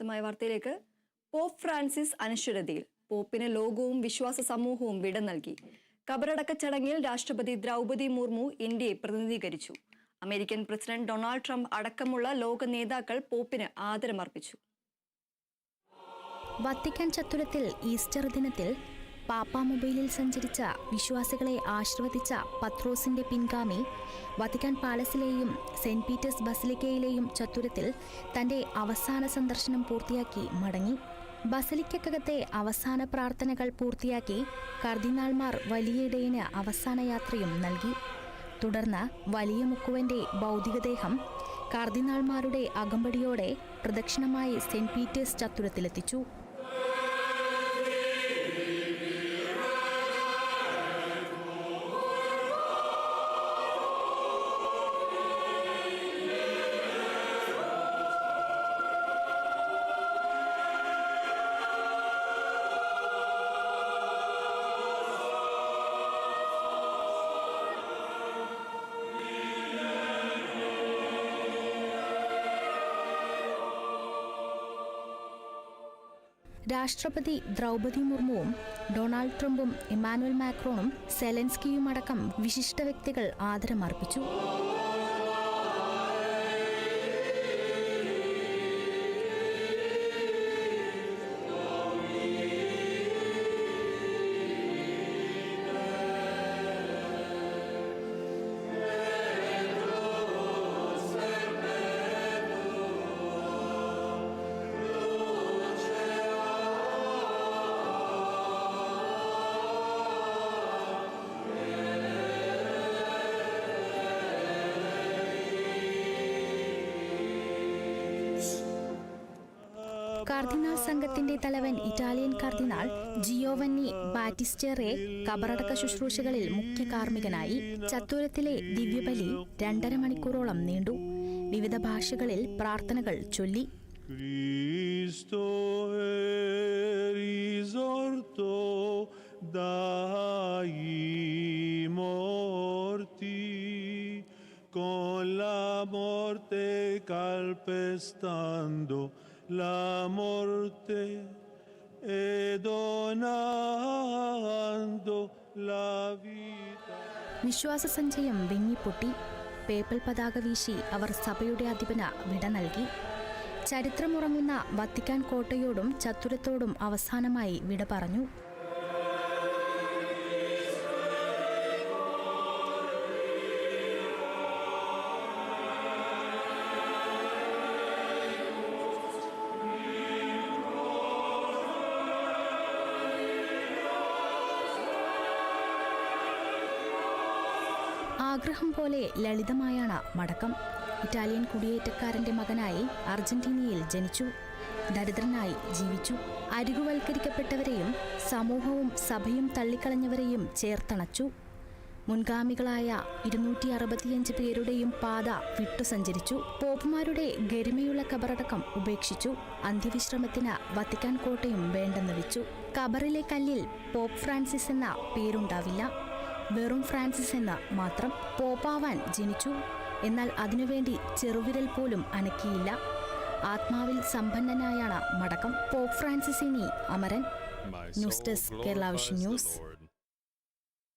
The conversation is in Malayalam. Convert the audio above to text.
വിശദമായ വാർത്തയിലേക്ക് പോപ്പ് ഫ്രാൻസിസ് അനശ്വരതയിൽ പോപ്പിന് ലോകവും വിശ്വാസ സമൂഹവും വിട നൽകി. കബറടക്ക ചടങ്ങിൽ രാഷ്ട്രപതി ദ്രൗപതി മുർമു ഇന്ത്യയെ പ്രതിനിധീകരിച്ചു. അമേരിക്കൻ പ്രസിഡന്റ് ഡൊണാൾഡ് ട്രംപ് അടക്കമുള്ള ലോക നേതാക്കൾ പോപ്പിന് ആദരമർപ്പിച്ചു. വത്തിക്കാൻ ചത്തുരത്തിൽ ഈസ്റ്റർ ദിനത്തിൽ പാപ്പ മൊബൈലിൽ സഞ്ചരിച്ച വിശ്വാസികളെ ആശീർവദിച്ച പത്രോസിന്റെ പിൻഗാമി വത്തിക്കാൻ പാലസിലെയും സെന്റ് പീറ്റേഴ്സ് ബസിലിക്കയിലെയും ചത്തുരത്തിൽ തന്റെ അവസാന സന്ദർശനം പൂർത്തിയാക്കി മടങ്ങി. ബസലിക്കകത്തെ അവസാന പ്രാർത്ഥനകൾ പൂർത്തിയാക്കി കർദിനാൾമാർ വലിയ ഇടയന് അവസാന യാത്രയും നൽകി. തുടർന്ന് വലിയ മുക്കുവന്റെ ഭൗതികദേഹം കർദിനാൾമാരുടെ അകമ്പടിയോടെ പ്രദക്ഷിണമായി സെന്റ് പീറ്റേഴ്സ് ചത്തുരത്തിലെത്തിച്ചു. രാഷ്ട്രപതി ദ്രൗപതി മുർമുവും ഡൊണാൾഡ് ട്രംപും ഇമ്മാനുവൽ മാക്രോണും സെലൻസ്കിയുമടക്കം വിശിഷ്ട വ്യക്തികൾ ആദരമർപ്പിച്ചു. കർദിനാൾ സംഘത്തിന്റെ തലവൻ ഇറ്റാലിയൻ കർദിനാൾ ജിയോവന്നി ബാറ്റിസ്റ്ററെ കബറടക്ക ശുശ്രൂഷകളിൽ മുഖ്യ കാർമ്മികനായി ചത്തൂരത്തിലെ ദിവ്യബലി രണ്ടര മണിക്കൂറോളം നീണ്ടു. വിവിധ ഭാഷകളിൽ പ്രാർത്ഥനകൾ ചൊല്ലി. Morti, con la morte calpestando la morte e donando la vita. വിശ്വാസ സഞ്ചയം വിങ്ങിപ്പൊട്ടി. പേപ്പൽ പതാക വീശി അവർ സഭയുടെ അധിപന വിട നൽകി. ചരിത്രമുറങ്ങുന്ന വത്തിക്കാൻ കോട്ടയോടും ചത്തുരത്തോടും അവസാനമായി വിട പറഞ്ഞു. ആഗ്രഹം പോലെ ലളിതമായാണ് മടക്കം. ഇറ്റാലിയൻ കുടിയേറ്റക്കാരന്റെ മകനായി അർജന്റീനയിൽ ജനിച്ചു. ദരിദ്രനായി ജീവിച്ചു. അരികുവൽക്കരിക്കപ്പെട്ടവരെയും സമൂഹവും സഭയും തള്ളിക്കളഞ്ഞവരെയും ചേർത്തണച്ചു. മുൻഗാമികളായ ഇരുന്നൂറ്റി അറുപത്തിയഞ്ച് പേരുടെയും പാത വിട്ടു സഞ്ചരിച്ചു പോപ്പുമാരുടെ ഗരിമയുള്ള കബറടക്കം ഉപേക്ഷിച്ചു. അന്ത്യവിശ്രമത്തിന് വത്തിക്കാൻ കോട്ടയും വേണ്ടെന്ന് വെച്ചു. കബറിലെ കല്ലിൽ പോപ്പ് ഫ്രാൻസിസ് എന്ന പേരുണ്ടാവില്ല. വെറും ഫ്രാൻസിസ് എന്ന മാത്രം പോപ്പാവാൻ ജനിച്ചു. എന്നാൽ അതിനുവേണ്ടി ചെറുവിരൽ പോലും അനക്കിയില്ല. ആത്മാവിൽ സമ്പന്നനായാണ് മടക്കം പോപ്പ് ഫ്രാൻസിസ് ഇനി Amaran. News desk Kerala vision news.